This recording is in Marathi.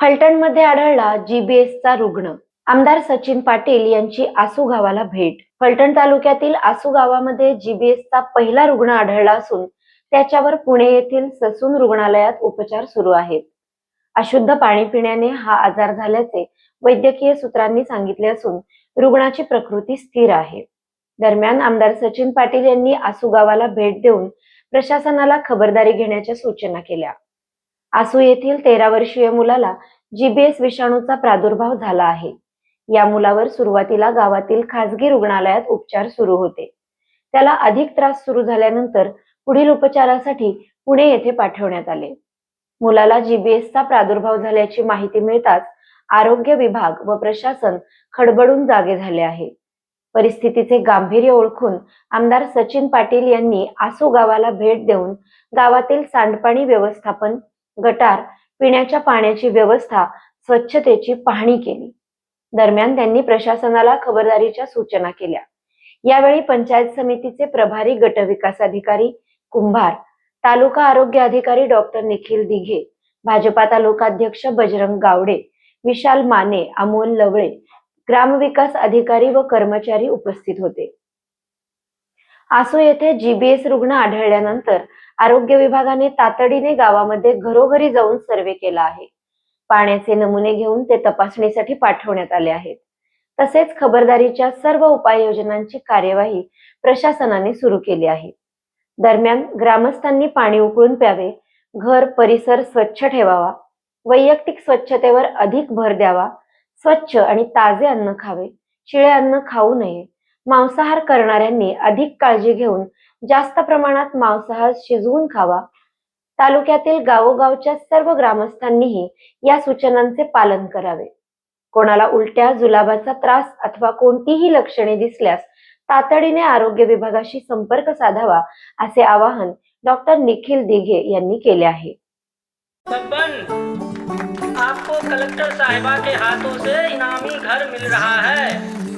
फलटणमध्ये आढळला जीबीएसचा रुग्ण. आमदार सचिन पाटील यांची आसू गावाला भेट. फलटण तालुक्यातील आसू गावामध्ये जीबीएसचा पहिला रुग्ण आढळला असून त्याच्यावर पुणे येथील ससून रुग्णालयात उपचार सुरू आहेत. अशुद्ध पाणी पिण्याने हा आजार झाल्याचे वैद्यकीय सूत्रांनी सांगितले असून रुग्णाची प्रकृती स्थिर आहे. दरम्यान आमदार सचिन पाटील यांनी आसू गावाला भेट देऊन प्रशासनाला खबरदारी घेण्याच्या सूचना केल्या. आसू येथील तेरा वर्षीय मुलाला जीबीएस विषाणूचा प्रादुर्भाव झाला आहे. या मुलावर सुरुवातीला गावातील खासगी रुग्णालयात उपचार सुरू होते. त्याला अधिक त्रास सुरू झाल्यानंतर पुढील उपचारासाठी पुणे येथे पाठवण्यात आले. मुलाला जीबीएसचा प्रादुर्भाव झाल्याची माहिती मिळताच आरोग्य विभाग व प्रशासन खडबडून जागे झाले आहे. परिस्थितीचे गांभीर्य ओळखून आमदार सचिन पाटील यांनी आसू गावाला भेट देऊन गावातील सांडपाणी व्यवस्थापन गटार पिण्याच्या पाण्याची व्यवस्था स्वच्छतेची पाहणी केली. दरम्यान त्यांनी प्रशासनाला खबरदारीच्या सूचना केल्या. यावेळी पंचायत समितीचे प्रभारी गटविकास अधिकारी कुंभार तालुका आरोग्य अधिकारी डॉक्टर निखिल दिघे भाजपा तालुकाध्यक्ष बजरंग गावडे विशाल माने अमोल लवळे ग्रामविकास अधिकारी व कर्मचारी उपस्थित होते. आसू येथे जीबीएस रुग्ण आढळल्यानंतर आरोग्य विभागाने तातडीने गावामध्ये घरोघरी जाऊन सर्वे केला आहे. पाण्याचे नमुने घेऊन ते तपासणीसाठी पाठवण्यात आले आहेत. तसेच खबरदारीच्या सर्व उपाययोजनांची कार्यवाही प्रशासनाने सुरू केली आहे. दरम्यान ग्रामस्थांनी पाणी उकळून प्यावे घर परिसर स्वच्छ ठेवावा वैयक्तिक स्वच्छतेवर अधिक भर द्यावा स्वच्छ आणि ताजे अन्न खावे शिळे अन्न खाऊ नये मांसाहार करणाऱ्यांनी अधिक काळजी घेऊन जास्त प्रमाणात मांसाहार शिजवून खावा. तालुक्यातील गावोगावच्या सर्व ग्रामस्थांनीही या सूचनांचे पालन करावे. कोणाला उलट्या जुलाबाचा त्रास अथवा कोणतीही लक्षणे दिसल्यास तातडीने आरोग्य विभागाशी संपर्क साधावा असे आवाहन डॉक्टर निखिल दिघे यांनी केले आहे. आपको कलेक्टर साहिबा के हाथों से इनामी घर मिल रहा है।